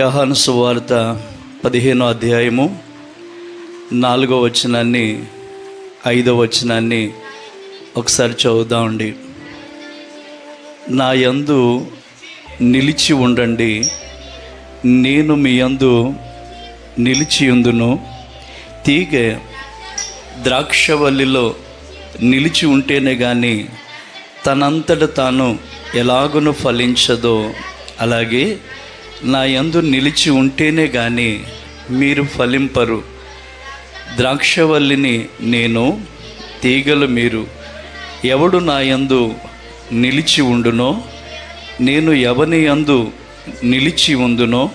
యహాను సువార్త పదిహేనో అధ్యాయము నాలుగో వచనాన్ని ఐదో వచనాన్ని ఒకసారి చదువుదామండి నా యందు నిలిచి ఉండండి. నేను మీ యందు నిలిచి ఉందును. తీగ ద్రాక్షవల్లిలో నిలిచి ఉంటేనే కానీ తనంతట తాను ఎలాగును ఫలించదో. అలాగే నా యందు నిలిచి ఉంటేనే కానీ మీరు ఫలింపరు. ద్రాక్షవల్లిని నేను తీగలు మీరు ఎవడు నా యందు నిలిచి ఉండునో నేను ఎవని యందు నిలిచి ఉందునో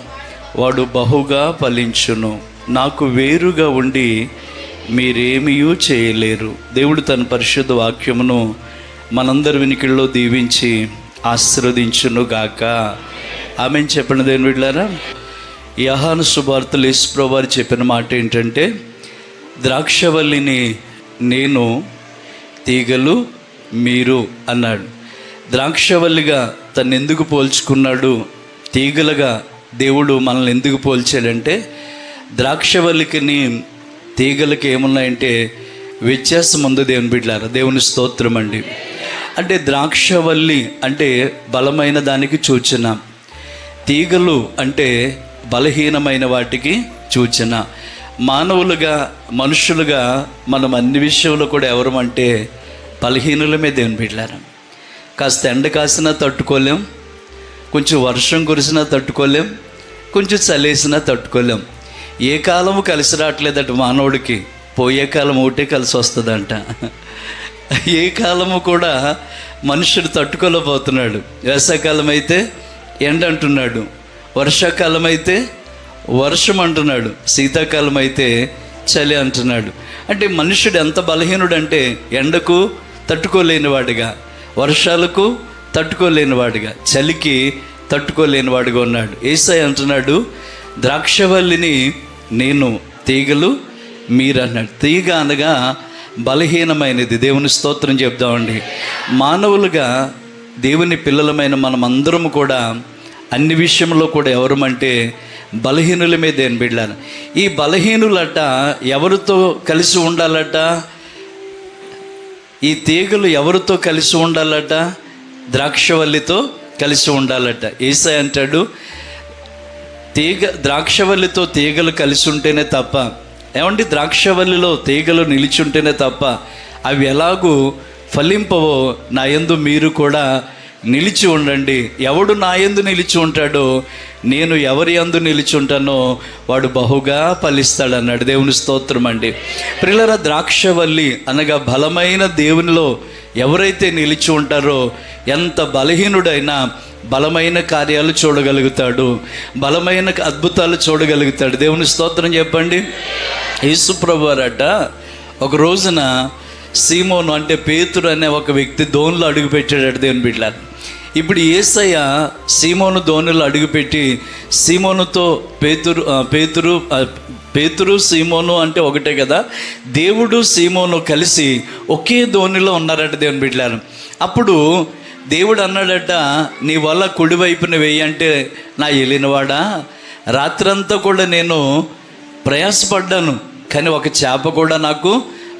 వాడు బహుగా ఫలించును. నాకు వేరుగా ఉండి మీరేమీయూ చేయలేరు. దేవుడు తన పరిశుద్ధ వాక్యమును మనందరి వినికిల్లో దీవించి ఆశీర్వదించును గాక ఆమె చెప్పిన దేని వీళ్ళారా యహాను సుభార్తలు యేసుప్రభు వారు చెప్పిన మాట ఏంటంటే ద్రాక్షవల్లిని నేను తీగలు మీరు అన్నాడు. ద్రాక్షవల్లిగా తను ఎందుకు పోల్చుకున్నాడు? తీగలుగా దేవుడు మనల్ని ఎందుకు పోల్చాడంటే ద్రాక్షవల్లికిని తీగలకి ఏమున్నాయంటే వ్యత్యాసం ఉంది దేవుని బిడ్డారా దేవుని స్తోత్రం అండి. అంటే ద్రాక్షవల్లి అంటే బలమైన దానికి సూచన. తీగలు అంటే బలహీనమైన వాటికి సూచన. మానవులుగా మనుషులుగా మనం అన్ని విషయంలో కూడా ఎవరు అంటే బలహీనులమే దేవుని బిడ్డారా కాస్త ఎండ కాసినా తట్టుకోలేం కొంచెం వర్షం కురిసినా తట్టుకోలేం కొంచెం చలేసినా తట్టుకోలేం. ఏ కాలము కలిసి రావట్లేదట మానవుడికి పోయే కాలం ఒకటే కలిసి వస్తుందంట. ఏ కాలము కూడా మనుషుడు తట్టుకోలేకపోతున్నాడు. వేసవకాలం అయితే ఎండ అంటున్నాడు వర్షాకాలం అయితే వర్షం అంటున్నాడు శీతాకాలం అయితే చలి అంటున్నాడు. అంటే మనుషుడు ఎంత బలహీనుడంటే ఎండకు తట్టుకోలేనివాడుగా వర్షాలకు తట్టుకోలేనివాడుగా చలికి తట్టుకోలేనివాడుగా ఉన్నాడు. ఏసై అంటున్నాడు ద్రాక్షవల్లిని నేను తీగలు మీరన్నాడు. తీగ అనగా బలహీనమైనది. దేవుని స్తోత్రం చెప్దామండి. మానవులుగా దేవుని పిల్లలమైన మనమందరం కూడా అన్ని విషయంలో కూడా ఎవరమంటే బలహీనుల మీద ఏం బిడ్డాను ఈ బలహీనులట ఎవరితో కలిసి ఉండాలట? ఈ తీగలు ఎవరితో కలిసి ఉండాలట? ద్రాక్షవల్లితో కలిసి ఉండాలట. ఏసై అంటాడు తీగ ద్రాక్షవల్లితో తీగలు కలిసి ఉంటేనే తప్ప ఏమండి? ద్రాక్షవల్లిలో తీగలు నిలిచి ఉంటేనే తప్ప అవి ఎలాగూ ఫలింపవో నా యందు మీరు కూడా నిలిచి ఉండండి. ఎవడు నా యందు నిలిచి ఉంటాడో నేను ఎవరి యందు నిలిచి ఉంటానో వాడు బహుగా ఫలిస్తాడు అన్నాడు దేవుని స్తోత్రం అండి పిల్లల ద్రాక్షవల్లి అనగా బలమైన దేవునిలో ఎవరైతే నిలిచి ఉంటారో ఎంత బలహీనుడైనా బలమైన కార్యాలు చూడగలుగుతాడు. బలమైన అద్భుతాలు చూడగలుగుతాడు. దేవుని స్తోత్రం చెప్పండి. యేసుప్రభు వారట ఒక రోజున సీమోను అంటే పేతురు అనే ఒక వ్యక్తి ధోనిలో అడుగుపెట్టాడు దేవుని బిడ్డలారు. ఇప్పుడు ఏసయ్య సీమోను ధోనిలో అడుగుపెట్టి సీమోనుతో పేతురు పేతురు పేతురు సీమోను అంటే ఒకటే కదా. దేవుడు సీమోను కలిసి ఒకే ధోనిలో ఉన్నారట దేవుని బిడ్డలారు. అప్పుడు దేవుడు అన్నాడట నీ వల్ల కుడివైపున వెయ్యి అంటే నా వెళ్ళినవాడా రాత్రంతా కూడా నేను ప్రయాసపడ్డాను కానీ ఒక చేప కూడా నాకు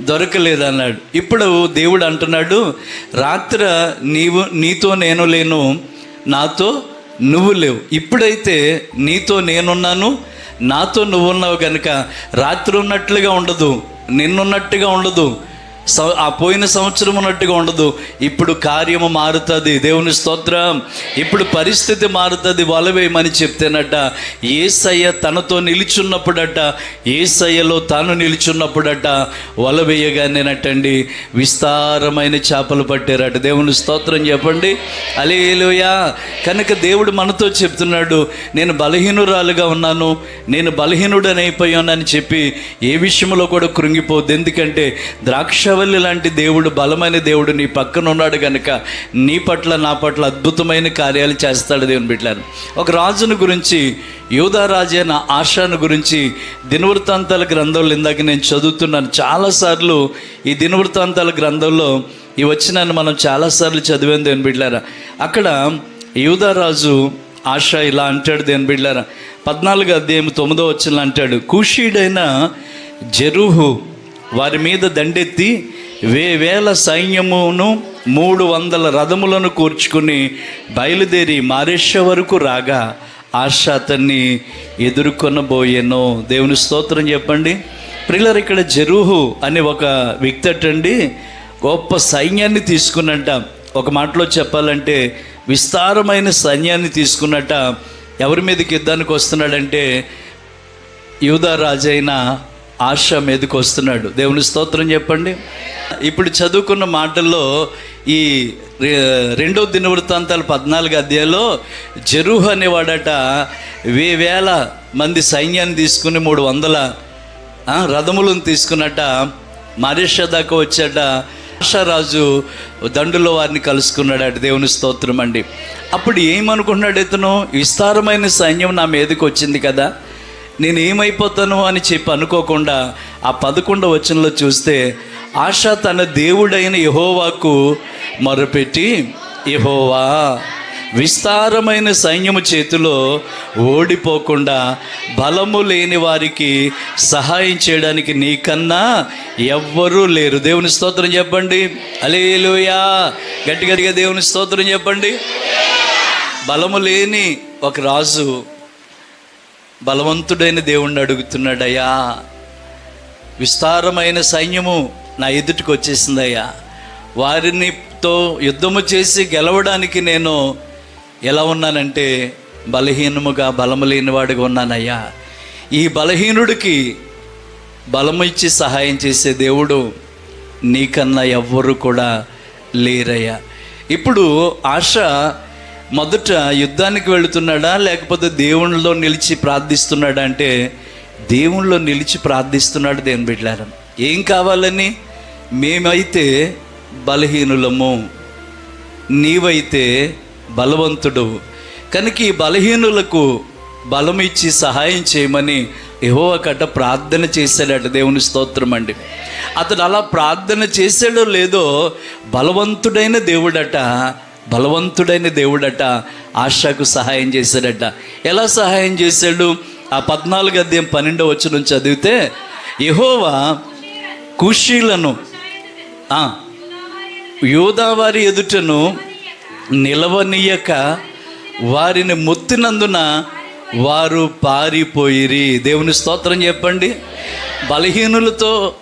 దొరకలేదు అన్నాడు ఇప్పుడు దేవుడు అంటున్నాడు రాత్ర నీవు నీతో నేను లేను నాతో నువ్వు లేవు. ఇప్పుడైతే నీతో నేనున్నాను నాతో నువ్వు ఉన్నావు కనుక రాత్రి ఉన్నట్లుగా ఉండదు నిన్నున్నట్టుగా ఉండదు ఆ పోయిన సంవత్సరం ఉన్నట్టుగా ఉండదు. ఇప్పుడు కార్యము మారుతుంది. దేవుని స్తోత్రం. ఇప్పుడు పరిస్థితి మారుతుంది. వలవేయమని చెప్తేనట ఏసయ్య తనతో నిలిచున్నప్పుడట ఏసయ్యలో తాను నిలిచున్నప్పుడట వలవేయగానేనటండి. విస్తారమైన చేపలు పట్టారట. దేవుని స్తోత్రం చెప్పండి. అలేలుయా కనుక దేవుడు మనతో చెప్తున్నాడు నేను బలహీనురాలుగా ఉన్నాను నేను బలహీనుడనైపోయానని చెప్పి ఏ విషయంలో కూడా కృంగిపోద్ది. ఎందుకంటే ద్రాక్ష ద్రాక్షవల్లి లాంటి దేవుడు బలమైన దేవుడు నీ పక్కన ఉన్నాడు కనుక నీ పట్ల నా పట్ల అద్భుతమైన కార్యాలు చేస్తాడు దేవుని బిడ్డలను ఒక రాజును గురించి యోధా అయిన ఆశాను గురించి దినవృత్తాంతాల గ్రంథంలో ఇందాక నేను చదువుతున్నాను. చాలాసార్లు ఈ దినవృత్తాంతాల గ్రంథంలో ఈ వచ్చినాన్ని మనం చాలాసార్లు చదివాను దేవుని బిడ్డలారా. అక్కడ యూదారాజు ఆశ ఇలా అంటాడు దేని బిడ్డారా పద్నాలుగు అధ్యాయం తొమ్మిదో వచ్చిన అంటాడు కుషీడైన జరుహు వారి మీద దండెత్తి వేవేల సైన్యమును మూడు వందల రథములను కూర్చుకుని బయలుదేరి మారేష వరకు రాగా ఆశ అతన్ని ఎదుర్కొనబోయేనో. దేవుని స్తోత్రం చెప్పండి. ప్రిల్లర్ ఇక్కడ జరుహు అనే ఒక వ్యక్తి అటండి గొప్ప సైన్యాన్ని తీసుకున్నట్ట. ఒక మాటలో చెప్పాలంటే విస్తారమైన సైన్యాన్ని తీసుకున్నట్ట. ఎవరి మీదకి యుద్ధానికి వస్తున్నాడంటే యూదా రాజైన ఆశ మీదకి వస్తున్నాడు. దేవుని స్తోత్రం చెప్పండి. ఇప్పుడు చదువుకున్న మాటల్లో ఈ రెండో దినవృత్తాంతాలు పద్నాలుగు అధ్యాయంలో జరుహు అనేవాడట వేవేల మంది సైన్యాన్ని తీసుకుని మూడు వందల రథములను తీసుకున్నట్ట మరేష దాకా వచ్చాట ఆశారాజు దండులో వారిని కలుసుకున్నాడట దేవుని స్తోత్రం అండి. అప్పుడు ఏమనుకున్నాడు ఇతను? విస్తారమైన సైన్యం నా మీదకి వచ్చింది కదా. నేను ఏమైపోతాను అని చెప్పి అనుకోకుండా ఆ పదకొండవ వచనంలో చూస్తే ఆశ తన దేవుడైన యహోవాకు మొరపెట్టి యహోవా విస్తారమైన సైన్యము చేతిలో ఓడిపోకుండా బలము లేని వారికి సహాయం చేయడానికి నీకన్నా ఎవ్వరూ లేరు. దేవుని స్తోత్రం చెప్పండి. అలేలుయా గట్టి గట్టిగా దేవుని స్తోత్రం చెప్పండి. బలము లేని ఒక రాజు బలవంతుడైన దేవుణ్ణి అడుగుతున్నాడయ్యా. విస్తారమైన సైన్యము నా ఎదుటికి వచ్చేసిందయ్యా. వారినితో యుద్ధము చేసి గెలవడానికి నేను ఎలా ఉన్నానంటే బలహీనముగా బలము లేనివాడిగా ఉన్నానయ్యా. ఈ బలహీనుడికి బలము ఇచ్చి సహాయం చేసే దేవుడు నీకన్నా ఎవ్వరు కూడా లేరయ్యా. ఇప్పుడు ఆశ మొదట యుద్ధానికి వెళుతున్నాడా? లేకపోతే దేవునిలో నిలిచి ప్రార్థిస్తున్నాడా? అంటే దేవునిలో నిలిచి ప్రార్థిస్తున్నాడు దేవుని బిడ్డారం ఏం కావాలని? మేమైతే బలహీనులము. నీవైతే బలవంతుడు. కనుక ఈ బలహీనులకు బలం ఇచ్చి సహాయం చేయమని ఏవో ఒకట ప్రార్థన చేశాడట దేవుని స్తోత్రం అండి. అతడు అలా ప్రార్థన చేశాడో లేదో బలవంతుడైన దేవుడట బలవంతుడైన దేవుడట ఆశకు సహాయం చేశాడట. ఎలా సహాయం చేశాడు? ఆ పద్నాలుగు అధ్యాయం పన్నెండో వచ్చి నుంచి చదివితే యహోవా కుషీలను ఆ, యోదావారి ఎదుటను నిలవనీయక వారిని మొత్తినందున వారు పారిపోయిరి. దేవుని స్తోత్రం చెప్పండి. బలహీనులతో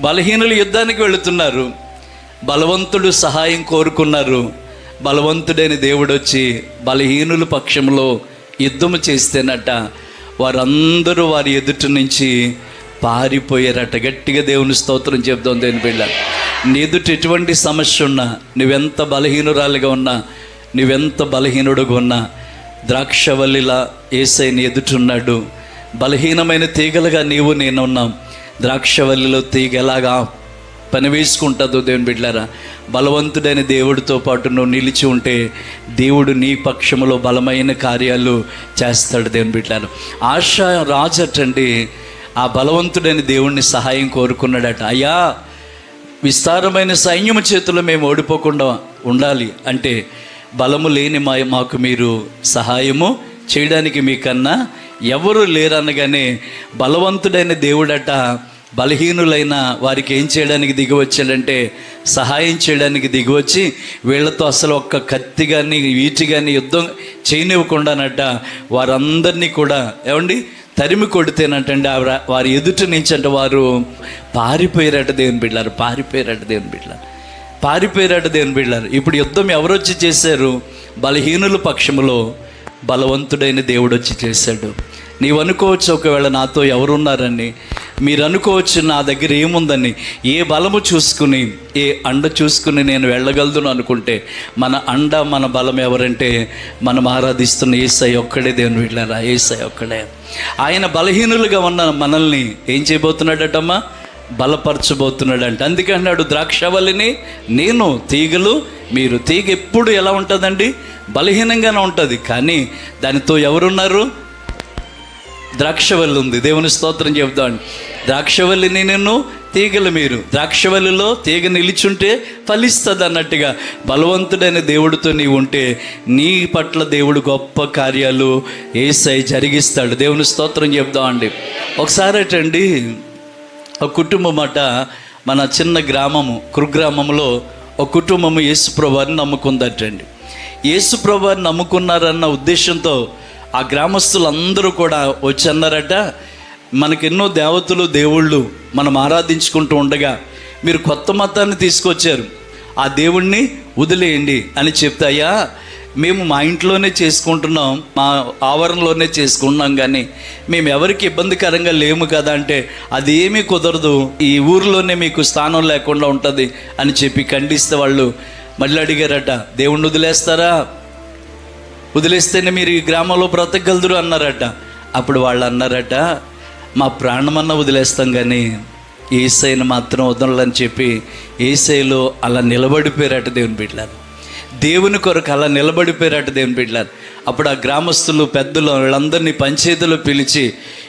బలహీనులు యుద్ధానికి వెళుతున్నారు. బలవంతుడు సహాయం కోరుకున్నారు. బలవంతుడైన దేవుడు వచ్చి బలహీనుల పక్షంలో యుద్ధము చేస్తేనట వారందరూ వారి ఎదుటి నుంచి పారిపోయారట. గట్టిగా దేవుని స్తోత్రం చెప్దాం దేని బిడ్డ. నీ ఎదుట ఎటువంటి సమస్య ఉన్నా నువ్వెంత బలహీనురాలుగా ఉన్నా నువ్వెంత బలహీనుడుగా ఉన్నా ద్రాక్షవల్లిలా ఏసై నీ ఎదుటున్నాడు బలహీనమైన తీగలుగా నీవు నేను ఉన్నాం ద్రాక్షవల్లిలో తీగ ఎలాగా పని వేసుకుంటుందో దేవుని బిడ్డారా బలవంతుడైన దేవుడితో పాటు నువ్వు నిలిచి ఉంటే దేవుడు నీ పక్షములో బలమైన కార్యాలు చేస్తాడు దేవుని బిడ్డారు ఆశ రాజటండి ఆ బలవంతుడైన దేవుణ్ణి సహాయం కోరుకున్నాడట. అయ్యా విస్తారమైన సైన్యము చేతిలో మేము ఓడిపోకుండా ఉండాలి. అంటే బలము లేని మా మాకు మీరు సహాయము చేయడానికి మీకన్నా ఎవరు లేరనగానే బలవంతుడైన దేవుడట బలహీనులైన వారికి ఏం చేయడానికి దిగి వచ్చాడంటే సహాయం చేయడానికి దిగి వచ్చి వీళ్ళతో అసలు ఒక్క కత్తి కానీ వీటి కానీ యుద్ధం చేయనివ్వకుండానట వారందరినీ కూడా ఏమండి? తరిమి కొడితేనటండి వారి ఎదుటి నుంచి అంటే వారు పారిపోయారట దేవుని బిడ్డారు పారిపోయారట దేవుని బిడ్డారు పారిపోయారట దేవుని బిడ్డారు ఇప్పుడు యుద్ధం ఎవరొచ్చి చేశారు? బలహీనుల పక్షములో బలవంతుడైన దేవుడు వచ్చి చేశాడు. నీవనుకోవచ్చు ఒకవేళ నాతో ఎవరున్నారని మీరు అనుకోవచ్చు నా దగ్గర ఏముందని? ఏ బలము చూసుకుని ఏ అండ చూసుకుని నేను వెళ్ళగలను అనుకుంటే మన అండ మన బలం ఎవరంటే మనం ఆరాధిస్తున్న ఏసై ఒక్కడే దేవుని వెళ్ళారా ఏసై ఒక్కడే. ఆయన బలహీనులుగా ఉన్న మనల్ని ఏం చేయబోతున్నాడటమ్మా? బలపరచబోతున్నాడంట. అందుకే అన్నాడు ద్రాక్షవల్లిని నేను తీగలు మీరు తీగ ఎప్పుడు ఎలా ఉంటుందండి? బలహీనంగానే ఉంటుంది. కానీ దానితో ఎవరున్నారు? ద్రాక్షవల్లి ఉంది దేవుని స్తోత్రం చెబుతాను ద్రాక్షవల్లిని నేను తీగలు మీరు. ద్రాక్షవల్లిలో తీగ నిలిచుంటే ఫలిస్తుంది అన్నట్టుగా. బలవంతుడైన దేవుడితో నీవు ఉంటే నీ పట్ల దేవుడు గొప్ప కార్యాలు ఏసై జరిగిస్తాడు. దేవుని స్తోత్రం చెప్దాం అండి ఒకసారి అటండి. ఒక కుటుంబం అట మన చిన్న గ్రామము కురుగ్రామంలో ఒక కుటుంబము యేసుప్రభువారిని నమ్ముకుందటండి. యేసుప్రభువారిని నమ్ముకున్నారన్న ఉద్దేశంతో ఆ గ్రామస్తులందరూ కూడా వచ్చి అన్నారట మనకెన్నో దేవతలు దేవుళ్ళు మనం ఆరాధించుకుంటూ ఉండగా మీరు కొత్త మతాన్ని తీసుకొచ్చారు. ఆ దేవుణ్ణి వదిలేయండి అని చెప్తే అయ్యా మేము మా ఇంట్లోనే చేసుకుంటున్నాం మా ఆవరణలోనే చేసుకుంటున్నాం కానీ మేము ఎవరికి ఇబ్బందికరంగా లేము కదా అంటే అది ఏమీ కుదరదు ఈ ఊరిలోనే మీకు స్థానం లేకుండా ఉంటుంది అని చెప్పి ఖండిస్తే వాళ్ళు మళ్ళీ అడిగారట దేవుణ్ణి వదిలేస్తారా? వదిలేస్తేనే మీరు ఈ గ్రామంలో బ్రతకగలదురు అన్నారట. అప్పుడు వాళ్ళు అన్నారట మా ప్రాణమన్నా వదిలేస్తాం కానీ ఏసైని మాత్రం వదలని చెప్పి ఏసైలో అలా నిలబడిపోయారట దేవుని బిడ్డలారు. దేవుని కొరకు అలా నిలబడిపోయారట దేవుని బిడ్డలారు. అప్పుడు ఆ గ్రామస్తులు పెద్దలు వాళ్ళందరినీ పంచాయతీలో పిలిచి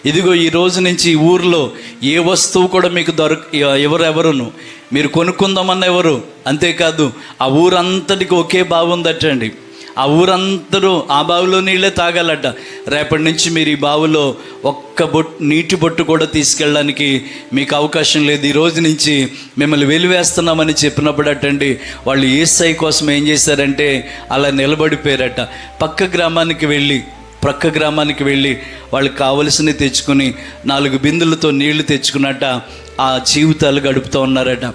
ఇదిగో ఈ రోజు నుంచి ఈ ఊర్లో ఏ వస్తువు కూడా మీకు దొరక ఎవరెవరును మీరు కొనుక్కుందామన్న ఎవరు? అంతేకాదు ఆ ఊరంతటికి ఒకే బాగుందటండి ఆ ఊరందరూ ఆ బావిలో నీళ్ళే తాగాలట. రేపటి నుంచి మీరు ఈ బావిలో ఒక్క బొట్టు నీటి బొట్టు కూడా తీసుకెళ్ళడానికి మీకు అవకాశం లేదు. ఈ రోజు నుంచి మిమ్మల్ని వెలివేస్తున్నామని చెప్పినప్పుడు అటండి. వాళ్ళు ఏసై కోసం ఏం చేశారంటే అలా నిలబడిపోయారట. పక్క గ్రామానికి వెళ్ళి ప్రక్క గ్రామానికి వెళ్ళి వాళ్ళకి కావలసినవి తెచ్చుకొని నాలుగు బిందులతో నీళ్ళు తెచ్చుకున్నట్ట ఆ జీవితాలు గడుపుతూ ఉన్నారట.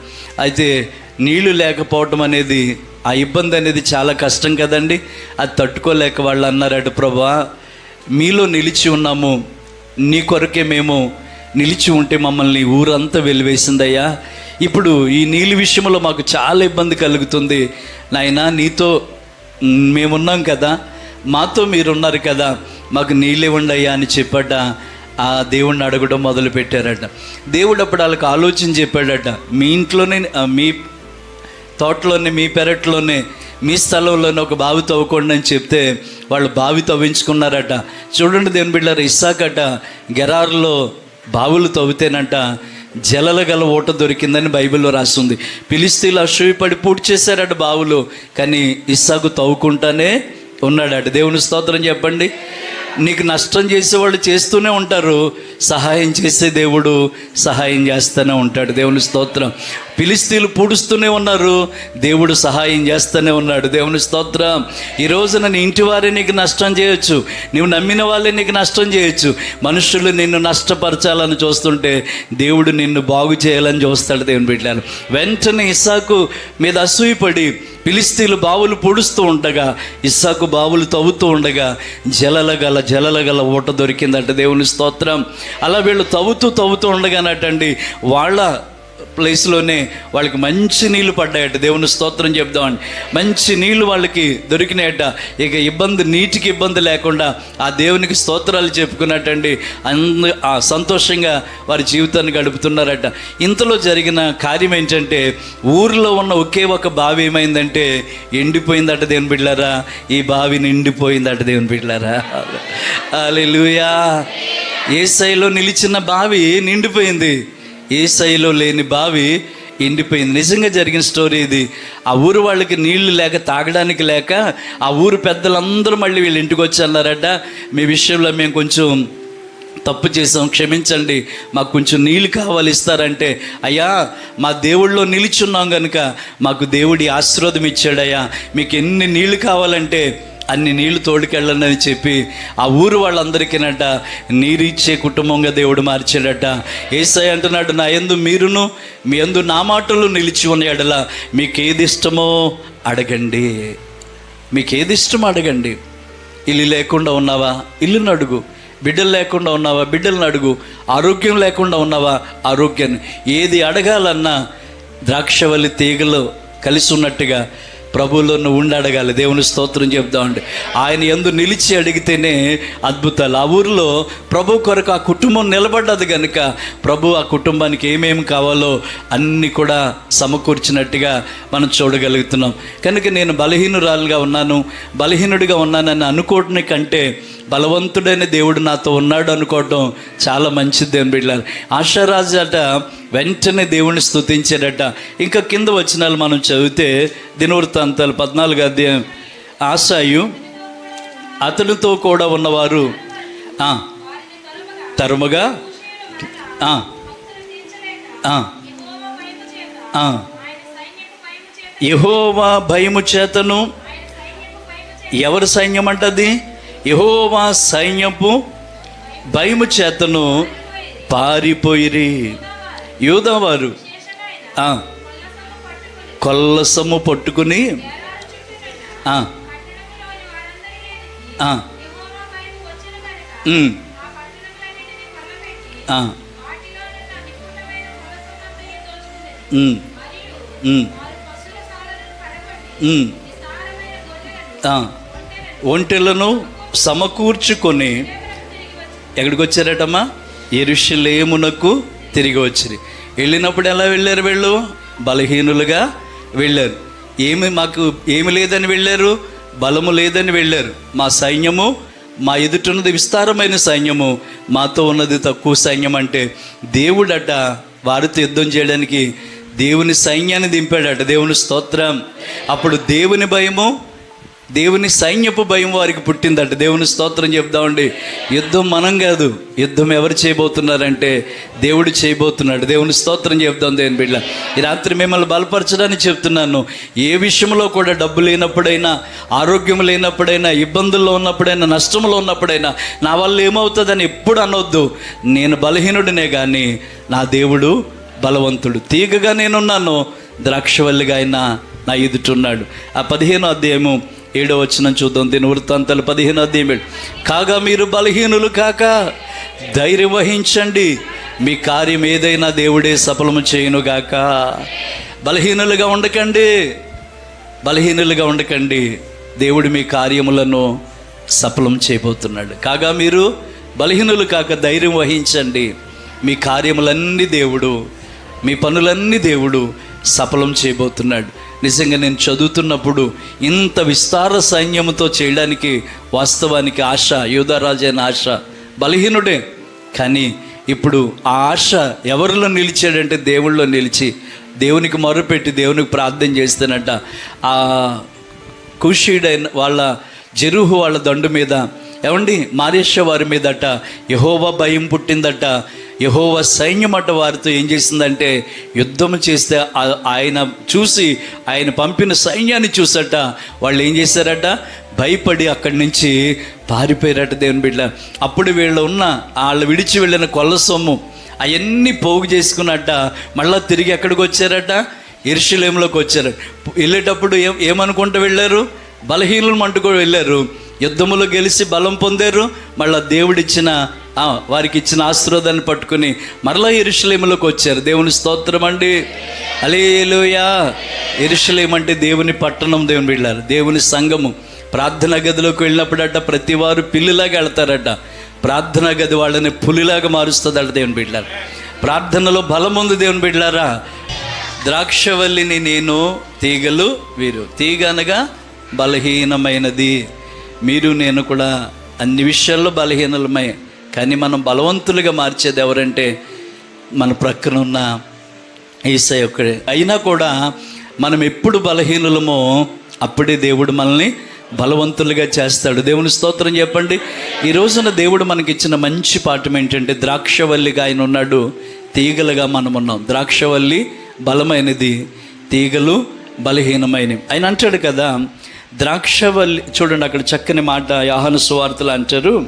అయితే నీళ్ళు లేకపోవటం అనేది ఆ ఇబ్బంది అనేది చాలా కష్టం కదండి. అది తట్టుకోలేక వాళ్ళు అన్నారట ప్రభా మీలో నిలిచి ఉన్నాము. నీ కొరకే మేము నిలిచి ఉంటే మమ్మల్ని ఊరంతా వెలివేసిందయ్యా. ఇప్పుడు ఈ నీళ్ళ విషయంలో మాకు చాలా ఇబ్బంది కలుగుతుంది. నాయన నీతో మేమున్నాం కదా. మాతో మీరున్నారు కదా. మాకు నీళ్ళు ఇవ్వండి అయ్యా అని చెప్పట ఆ దేవుణ్ణి అడగడం మొదలు పెట్టారట దేవుడు అప్పుడు వాళ్ళకి ఆలోచన చెప్పాడట. మీ ఇంట్లోనే మీ తోటలోనే మీ పెరట్లోనే మీ స్థలంలోనే ఒక బావి తవ్వుకోండి అని చెప్తే వాళ్ళు బావి తవ్వించుకున్నారట. చూడండి దేని బిడ్డారు ఇస్సాకట గెరారులో బావులు తవ్వితేనంట జలల గల ఓట దొరికిందని బైబిల్లో రాస్తుంది. పిలిస్తీలు అసూయపడి పూర్తి చేశారట బావులు కానీ ఇస్సాకు తవ్వుకుంటానే ఉన్నాడట. దేవుని స్తోత్రం చెప్పండి. నీకు నష్టం చేసేవాళ్ళు చేస్తూనే ఉంటారు. సహాయం చేసే దేవుడు సహాయం చేస్తూనే ఉంటాడు. దేవుని స్తోత్రం. పిలిస్తీలు పూడుస్తూనే ఉన్నారు. దేవుడు సహాయం చేస్తూనే ఉన్నాడు. దేవుని స్తోత్రం. ఈ నన్ను ఇంటి వారే నీకు నష్టం చేయొచ్చు. నువ్వు నమ్మిన వాళ్ళే నీకు నష్టం చేయొచ్చు. మనుషులు నిన్ను నష్టపరచాలని చూస్తుంటే దేవుడు నిన్ను బాగు చేయాలని చూస్తాడు దేవుని బిడ్డలను వెంటనే ఇస్సాకు మీద అసూయపడి పిలిస్తీలు బావులు పొడుస్తూ ఉండగా ఇస్సాకు బావులు తవ్వుతూ ఉండగా జలల గల జలల గల ఊట దొరికిందంట దేవుని స్తోత్రం. అలా వీళ్ళు తవ్వుతూ తవ్వుతూ ఉండగానటండి వాళ్ళ ప్లేస్లోనే వాళ్ళకి మంచి నీళ్ళు పడ్డాయట. దేవుని స్తోత్రం చెప్దామని. మంచి నీళ్ళు వాళ్ళకి దొరికినాయట. ఇక ఇబ్బంది నీటికి ఇబ్బంది లేకుండా ఆ దేవునికి స్తోత్రాలు చెప్పుకున్నట్టండి. అంద ఆ సంతోషంగా వారి జీవితాన్ని గడుపుతున్నారట. ఇంతలో జరిగిన కార్యం ఏంటంటే ఊరిలో ఉన్న ఒకే ఒక బావి ఏమైందంటే ఎండిపోయిందట దేవుని బిడ్డారా ఈ బావి నిండిపోయిందట దేవుని బిడ్డారా అలెలుయా ఏ స్థాయిలో నిలిచిన బావి నిండిపోయింది. ఏ శైలో లేని బావి ఎండిపోయింది. నిజంగా జరిగిన స్టోరీ ఇది. ఆ ఊరు వాళ్ళకి నీళ్ళు లేక తాగడానికి లేక ఆ ఊరు పెద్దలందరూ మళ్ళీ వీళ్ళ ఇంటికి వచ్చి అన్నారట మీ విషయంలో మేము కొంచెం తప్పు చేసాం క్షమించండి. మాకు కొంచెం నీళ్ళు కావాలి ఇస్తారంటే. అయ్యా మా దేవుళ్ళో నిలిచున్నాం కనుక మాకు దేవుడి ఆశీర్వాదం ఇచ్చాడయ్యా. మీకు ఎన్ని నీళ్ళు కావాలంటే అన్ని నీళ్ళు తోడుకెళ్ళండి అని చెప్పి ఆ ఊరు వాళ్ళందరికీనట నీరు ఇచ్చే కుటుంబంగా దేవుడు మార్చాడట. ఏసై అంటున్నాడు నా ఎందు మీరును మీ ఎందు నా మాటలు నిలిచి ఉన్న ఎడల మీకు ఏది ఇష్టమో అడగండి. మీకు ఏది ఇష్టమో అడగండి. ఇల్లు లేకుండా ఉన్నావా? ఇల్లుని అడుగు. బిడ్డలు లేకుండా ఉన్నావా? బిడ్డలను అడుగు. ఆరోగ్యం లేకుండా ఉన్నావా? ఆరోగ్యాన్ని. ఏది అడగాలన్నా ద్రాక్షవల్లి తీగలు కలిసి ఉన్నట్టుగా ప్రభువులో నువ్వు ఉండి అడగాలి దేవుని స్తోత్రం చెప్దామండి ఆయన ఎందు నిలిచి అడిగితేనే అద్భుతాలు. ఆ ఊరిలో ప్రభు కొరకు ఆ కుటుంబం నిలబడ్డది కనుక ప్రభు ఆ కుటుంబానికి ఏమేమి కావాలో అన్నీ కూడా సమకూర్చినట్టుగా మనం చూడగలుగుతున్నాం. కనుక నేను బలహీనురాలుగా ఉన్నాను. బలహీనుడిగా ఉన్నానని అనుకోవటం కంటే బలవంతుడైన దేవుడు నాతో ఉన్నాడు అనుకోవటం చాలా మంచిది అని బిడ్డారు ఆశారాజు అట వెంటనే దేవుణ్ణి స్థుతించాడట ఇంకా కింద వచనాలు మనం చదివితే దినవృత్తాంతాలు పద్నాలుగు అధ్యాయం ఆశాయు అతనితో కూడా ఉన్నవారు తరుముగా యహోవా భయము చేతను ఎవరి సైన్యం అంటది యహోవా సైన్యపు భయము చేతను పారిపోయిరి. యూదవారు కొల్లసము పట్టుకుని ఒంటెలను సమకూర్చుకొని ఎక్కడికి వచ్చారటమ్మా ఎరుషలేమునకు తిరిగి వచ్చింది వెళ్ళినప్పుడు ఎలా వెళ్ళారు వీళ్ళు? బలహీనులుగా వెళ్ళారు. ఏమి మాకు ఏమి లేదని వెళ్ళారు? బలము లేదని వెళ్ళారు. మా సైన్యము మా ఎదుటన్నది విస్తారమైన సైన్యము మాతో ఉన్నది తక్కువ సైన్యం అంటే దేవుడట వారితో యుద్ధం చేయడానికి దేవుని సైన్యాన్ని దింపాడట దేవుని స్తోత్రం. అప్పుడు దేవుని భయము దేవుని సైన్యపు భయం వారికి పుట్టిందట. దేవుని స్తోత్రం చెప్దామండి. యుద్ధం మనం కాదు. యుద్ధం ఎవరు చేయబోతున్నారంటే దేవుడు చేయబోతున్నాడు. దేవుని స్తోత్రం చెప్దాం దేని బిడ్డ. ఈ రాత్రి మిమ్మల్ని బలపరచడానికి చెప్తున్నాను. ఏ విషయంలో కూడా డబ్బు లేనప్పుడైనా ఆరోగ్యం లేనప్పుడైనా ఇబ్బందుల్లో ఉన్నప్పుడైనా నష్టంలో ఉన్నప్పుడైనా నా వల్ల ఏమవుతుందని ఎప్పుడు అనొద్దు. నేను బలహీనుడినే కానీ నా దేవుడు బలవంతుడు. తీగగా నేనున్నాను. ద్రాక్షవల్లిగా ఆయన నా ఎదుటున్నాడు ఆ పదిహేను అధ్యాయము ఏడో వచ్చిన చూద్దాం. దీని వృత్తాంతాలు పదిహేను అధ్యాయం కాగా మీరు బలహీనులు కాక ధైర్యం వహించండి. మీ కార్యం ఏదైనా దేవుడే సఫలము చేయనుగాక. బలహీనులుగా ఉండకండి. బలహీనులుగా ఉండకండి. దేవుడు మీ కార్యములను సఫలం చేయబోతున్నాడు. కాగా మీరు బలహీనులు కాక ధైర్యం వహించండి. మీ కార్యములన్నీ దేవుడు మీ పనులన్నీ దేవుడు సఫలం చేయబోతున్నాడు. నిజంగా నేను చదువుతున్నప్పుడు ఇంత విస్తార సైన్యముతో చేయడానికి వాస్తవానికి ఆశ యోధరాజైన ఆశ బలహీనుడే. కానీ ఇప్పుడు ఆ ఆశ ఎవరిలో నిలిచాడంటే దేవుళ్ళో నిలిచి దేవునికి మొరపెట్టి దేవునికి ప్రార్థన చేస్తానట. ఆ కుషీడైన వాళ్ళ జెరుహు వాళ్ళ దండు మీద ఏమండి మారేష వారి మీదట యహోవ భయం పుట్టిందట. యహోవ సైన్యం వారితో ఏం చేసిందంటే యుద్ధం చేస్తే ఆయన చూసి ఆయన పంపిన సైన్యాన్ని చూసట. వాళ్ళు ఏం చేశారట? భయపడి అక్కడి నుంచి పారిపోయారట దేవుని బిడ్డ. అప్పుడు వీళ్ళు ఉన్న వాళ్ళు విడిచి వెళ్ళిన కొల్ల సొమ్ము అవన్నీ పోగు చేసుకున్నట్ట. మళ్ళీ తిరిగి ఎక్కడికి వచ్చారట? ఎరుషులేంలోకి వచ్చారు. వెళ్ళేటప్పుడు ఏం ఏమనుకుంటూ వెళ్ళారు? బలహీనులు అంటూ వెళ్ళారు. యుద్ధములో గెలిచి బలం పొందారు. మళ్ళీ దేవుడిచ్చిన వారికి ఇచ్చిన ఆశీర్వాదాన్ని పట్టుకుని మరలా ఎరుషులేములోకి వచ్చారు. దేవుని స్తోత్రం అండి. అలేలుయా ఎరుషులేం అంటే దేవుని పట్టణం దేవుని వెళ్ళారు దేవుని సంఘము. ప్రార్థనా గదిలోకి వెళ్ళినప్పుడట ప్రతి వారు పిల్లిలాగా వెళ్తారట. ప్రార్థనా గది వాళ్ళని పులిలాగా మారుస్తుందట దేవుని బిడ్డారు. ప్రార్థనలో బలం ఉంది దేవుని బిడ్డారా. ద్రాక్షవల్లిని నేను తీగలు వీరు తీగ అనగా బలహీనమైనది. మీరు నేను కూడా అన్ని విషయాల్లో బలహీనలమై కానీ మనం బలవంతులుగా మార్చేది ఎవరంటే మన ప్రక్కన ఉన్న ఈసై ఒక్కడే. అయినా కూడా మనం ఎప్పుడు బలహీనులమో అప్పుడే దేవుడు మనల్ని బలవంతులుగా చేస్తాడు. దేవుని స్తోత్రం చెప్పండి. ఈ రోజున దేవుడు మనకిచ్చిన మంచి పాఠం ఏంటంటే ద్రాక్షవల్లిగా ఆయన ఉన్నాడు తీగలుగా మనం ఉన్నాం. ద్రాక్షవల్లి బలమైనది తీగలు బలహీనమైనవి. ఆయన అంటాడు కదా ద్రాక్షవల్లి చూడండి అక్కడ చక్కని మాట యాహన సువార్తలు అంటారు.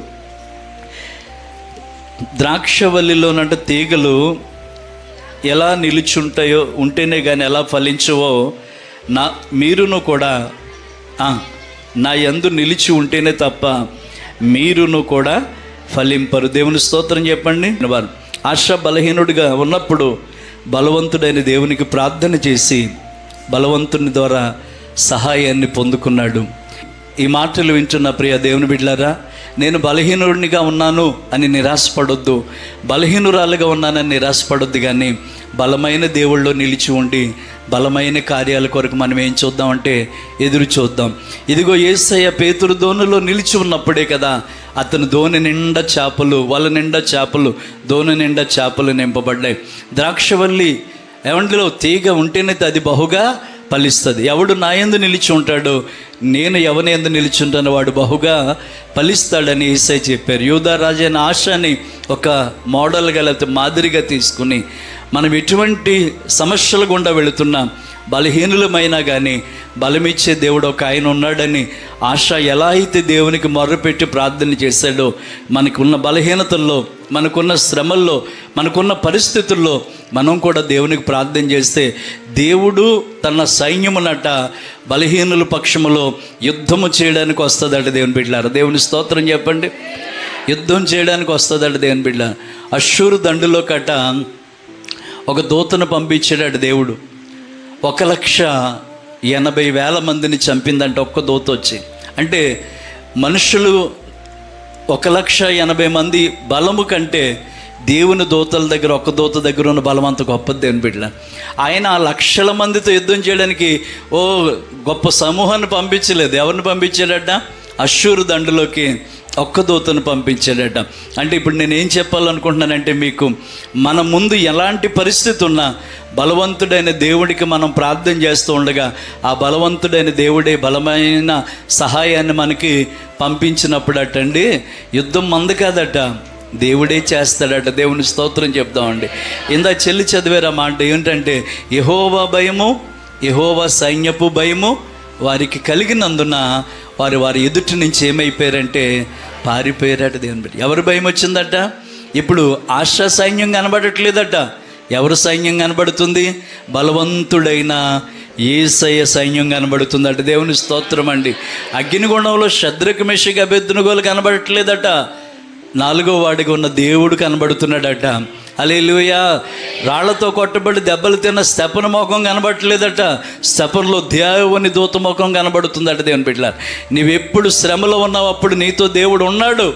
ద్రాక్షవల్లిలోనంటే తీగలు ఎలా నిలుచుంటాయో ఉంటేనే కానీ ఎలా ఫలించవో నా మీరును కూడా నా ఎందు నిలిచి ఉంటేనే తప్ప మీరును కూడా ఫలింపరు. దేవుని స్తోత్రం చెప్పండి. వారు ఆశ బలహీనుడిగా ఉన్నప్పుడు బలవంతుడైన దేవునికి ప్రార్థన చేసి బలవంతుని ద్వారా సహాయాన్ని పొందుకున్నాడు. ఈ మాటలు వింటున్న ప్రియ దేవుని బిడ్డారా నేను బలహీనుడినిగా ఉన్నాను అని నిరాశపడొద్దు. బలహీనురాలుగా ఉన్నానని నిరాశపడొద్దు కానీ బలమైన దేవుళ్ళలో నిలిచి ఉండి బలమైన కార్యాల కొరకు మనం ఏం చూద్దామంటే ఎదురు చూద్దాం. ఇదిగో ఏసయ్య పేతురు దోణిలో నిలిచి ఉన్నప్పుడే కదా అతను దోణి నిండా చేపలు వల నిండా చేపలు దోణి నిండా చేపలు నింపబడ్డాయి. ద్రాక్షవల్లి ఎవండిలో తీగ ఉంటేనే అది బహుగా ఫలిస్తుంది. ఎవడు నా ఎందు నిలిచి ఉంటాడో నేను ఎవని ఎందు నిలిచి వాడు బహుగా ఫలిస్తాడని ఈసై చెప్పారు. యూదారాజు అనే ఆశని ఒక మోడల్గా లేకపోతే మాదిరిగా తీసుకుని మనం ఎటువంటి సమస్యలు గుండా వెళుతున్నాం బలహీనులమైనా కానీ బలమిచ్చే దేవుడు ఒక ఆయన ఉన్నాడని ఆశ ఎలా అయితే దేవునికి మొర్రపెట్టి ప్రార్థన చేశాడో మనకున్న బలహీనతల్లో మనకున్న శ్రమల్లో మనకున్న పరిస్థితుల్లో మనం కూడా దేవునికి ప్రార్థన చేస్తే దేవుడు తన సైన్యమునట బలహీనుల పక్షములో యుద్ధము చేయడానికి వస్తుందట దేవుని బిడ్డారు దేవుని స్తోత్రం చెప్పండి. యుద్ధం చేయడానికి వస్తుందట దేవుని బిడ్డ అశ్షూరు దండులో కట ఒక దూతను పంపించాడట దేవుడు. ఒక లక్ష ఎనభై వేల మందిని చంపిందంటే ఒక్క దూత వచ్చి. అంటే మనుషులు ఒక లక్ష ఎనభై మంది బలము కంటే దేవుని దూతల దగ్గర ఒక్క దూత దగ్గర ఉన్న బలం అంత గొప్పది దేవుని బిడ్డ ఆయన ఆ లక్షల మందితో యుద్ధం చేయడానికి ఓ గొప్ప సమూహాన్ని పంపించలేదు. ఎవరిని పంపించాడట? అశ్షూరు దండులోకి ఒక్క దూతను పంపించాడట అంటే ఇప్పుడు నేను ఏం చెప్పాలనుకుంటున్నానంటే మీకు మన ముందు ఎలాంటి పరిస్థితి ఉన్నా బలవంతుడైన దేవుడికి మనం ప్రార్థన చేస్తూ ఉండగా ఆ బలవంతుడైన దేవుడే బలమైన సహాయాన్ని మనకి పంపించినప్పుడు అటండి. యుద్ధం మంది కాదట దేవుడే చేస్తాడట. దేవుని స్తోత్రం చెప్దామండి. ఇందా చెల్లి చదివారు మాట ఏంటంటే యహోవా భయము యహోవా సైన్యపు భయము వారికి కలిగినందున వారు వారి ఎదుటి నుంచి ఏమైపోయారంటే పారిపోయారట దేవుని బట్టి ఎవరి భయం వచ్చిందట? ఇప్పుడు ఆశా సైన్యం కనబడట్లేదట. ఎవరు సైన్యం కనబడుతుంది? బలవంతుడైన ఏసయ్య సైన్యం కనబడుతుందట. దేవుని స్తోత్రం అండి. అగ్నిగుణంలో శద్రక మెషిక అభ్యర్థునుగోలు కనబడట్లేదట. నాలుగో వాడికి ఉన్న దేవుడు కనబడుతున్నాడట. అలేలుయ రాళ్ళతో కొట్టబడి దెబ్బలు తిన్న స్తెపన ముఖం కనబడట్లేదట. స్తెపనలో దేవుని దూత ముఖం కనబడుతుందట దేవుని బిడ్డలారు. నీవెప్పుడు శ్రమలో ఉన్నావు అప్పుడు నీతో దేవుడు ఉన్నాడు.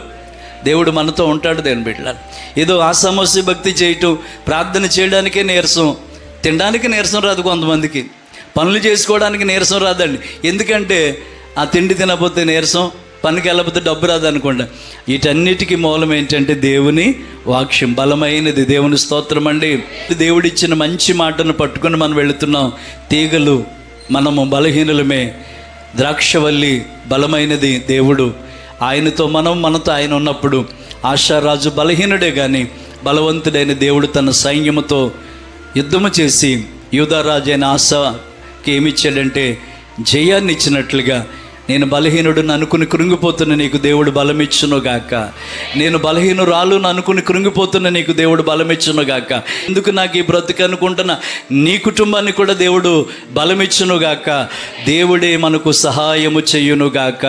దేవుడు మనతో ఉంటాడు దేవుని బిడ్డలారు. ఏదో ఆసామోసి భక్తి చేయటం ప్రార్థన చేయడానికే నీరసం. తినడానికి నీరసం రాదు కొంతమందికి. పనులు చేసుకోవడానికి నీరసం రాదండి. ఎందుకంటే ఆ తిండి తినకపోతే నీరసం పనికి వెళ్ళకపోతే డబ్బు రాదనుకోండి. వీటన్నిటికీ మూలం ఏంటంటే దేవుని వాక్యం బలమైనది దేవుని స్తోత్రం అండి. దేవుడిచ్చిన మంచి మాటను పట్టుకొని మనం వెళుతున్నాం. తీగలు మనము బలహీనులమే. ద్రాక్షవల్లి బలమైనది దేవుడు. ఆయనతో మనం మనతో ఆయన ఉన్నప్పుడు ఆశారాజు బలహీనుడే కానీ బలవంతుడైన దేవుడు తన సైన్యముతో యుద్ధము చేసి యూదారాజు అయిన ఆశకి ఏమిచ్చాడంటే జయాన్ని ఇచ్చినట్లుగా నేను బలహీనుడు అనుకుని కృంగిపోతున్న నీకు దేవుడు బలమిచ్చును గాక నేను బలహీనురాలును అనుకుని కృంగిపోతున్న నీకు దేవుడు బలమిచ్చును గాక ఎందుకు నాకు ఈ బ్రతుకు అనుకుంటున్నా? నీ కుటుంబాన్ని కూడా దేవుడు బలమిచ్చును గాక దేవుడే మనకు సహాయము చెయ్యును గాక